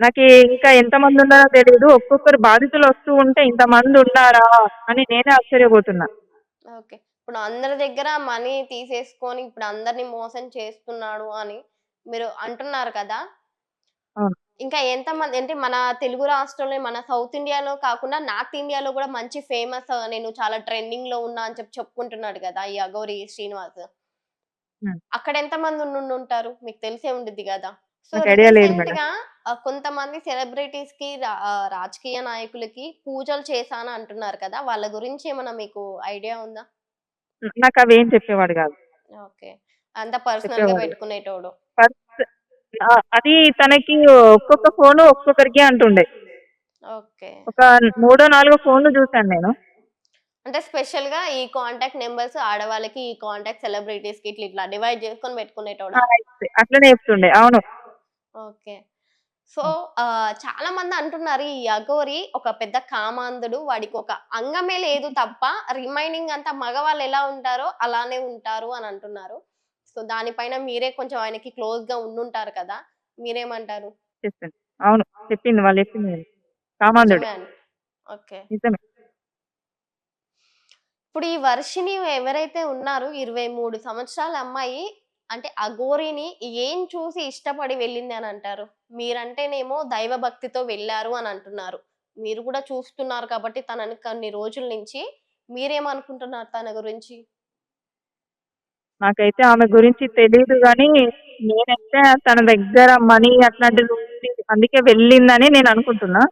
నాకు ఇంకా ఎంతమంది ఉన్నారో తెలియదు ఒక్కొక్కరు బాధితులు వస్తూ ఉంటే ఇంతమంది ఉన్నారా అని నేనే ఆశ్చర్యపోతున్నా ఓకే. ఇప్పుడు అందరి దగ్గర మనీ తీసేసుకొని ఇప్పుడు అందరిని మోసం చేస్తున్నాడు అని మీరు అంటున్నారు కదా! అవును. ఇంకా ఎంతమంది అంటే మన తెలుగు రాష్ట్రంలో మన సౌత్ ఇండియాలో కాకుండా నార్త్ ఇండియాలో గూడా మంచి ఫేమస్ నేను చాలా ట్రెండింగ్‌లో ఉన్నా అని చెప్పి చెప్పుకుంటున్నాడు కదా! ఈ అఘోరి శ్రీనివాస్. అక్కడ ఎంతమంది ఉండుంటారు? మీకు తెలిసే ఉండిద్ది గదా! సో నాకు ఐడియా లేదు మేడం. రీసెంట్‌గా కొంతమంది సెలబ్రిటీస్‌కి రా ఆహ్, రాజకీయ నాయకులకి పూజలు చేశాను అంటున్నారు కదా! వాళ్ళ గురించి ఏమన్నా మీకు ఐడియా ఉందా? నాకు అవేం చెప్పేవాడు కాదు ఓకే. అంతా పర్సనల్‌గా చెప్పేవాడు. పెట్టుకునేటోడు. ఆ! అది తనకి ఒక్కొక్క ఫోను ఒక్కొక్కరికి అంటుండే. ఓకే. ఒక మూడో, నాలుగో ఫోన్‌లు చూసాను నేను. అంటే స్పెషల్‌గా ఈ కాంటాక్ట్ నంబర్స్ ఆడవాళ్ళకి, ఈ కాంటాక్ట్ సెలబ్రిటీస్‌కి ఇట్లా ఇట్లా డివైడ్ చేసుకొని ఆ! పెట్టుకునేటోడా? అట్లనే చెప్తుండే. అవును. ఓకే. సో, చాలా మంది అంటున్నారు ఈ అఘోరి ఒక పెద్ద కామాంధుడు. వాడికి ఒక అంగమే లేదు తప్ప రిమైనింగ్ అంతా మగవాళ్ళు ఎలా ఉంటారో అలానే ఉంటారు అని అంటున్నారు. సో, దానిపైన మీరే కొంచెం ఆయనకి క్లోజ్‌గా ఉండుంటారు కదా! మీరేమంటారు? అవును. చెప్పింది. వాళ్ళు చెప్పింది. కామాంధుడే. ఓకే. ఇప్పుడు ఈ వర్షిని ఎవరైతే ఉన్నారో 23 సంవత్సరాల అమ్మాయి అంటే అఘోరిని ఏం చూసి ఇష్టపడి వెళ్ళింది అని అంటారు? మీరంటేనేమో దైవ భక్తితో వెళ్ళారు అని అంటున్నారు. మీరు కూడా చూస్తున్నారు కాబట్టి తనని కొన్ని రోజుల నుంచి మీరేమనుకుంటున్నారు తన గురించి? నాకైతే ఆమె గురించి తెలియదు కానీ నేనైతే తన దగ్గర మనీ అట్లాంటిది ఉంది. అందుకే వెళ్ళిందని నేను అనుకుంటున్నా.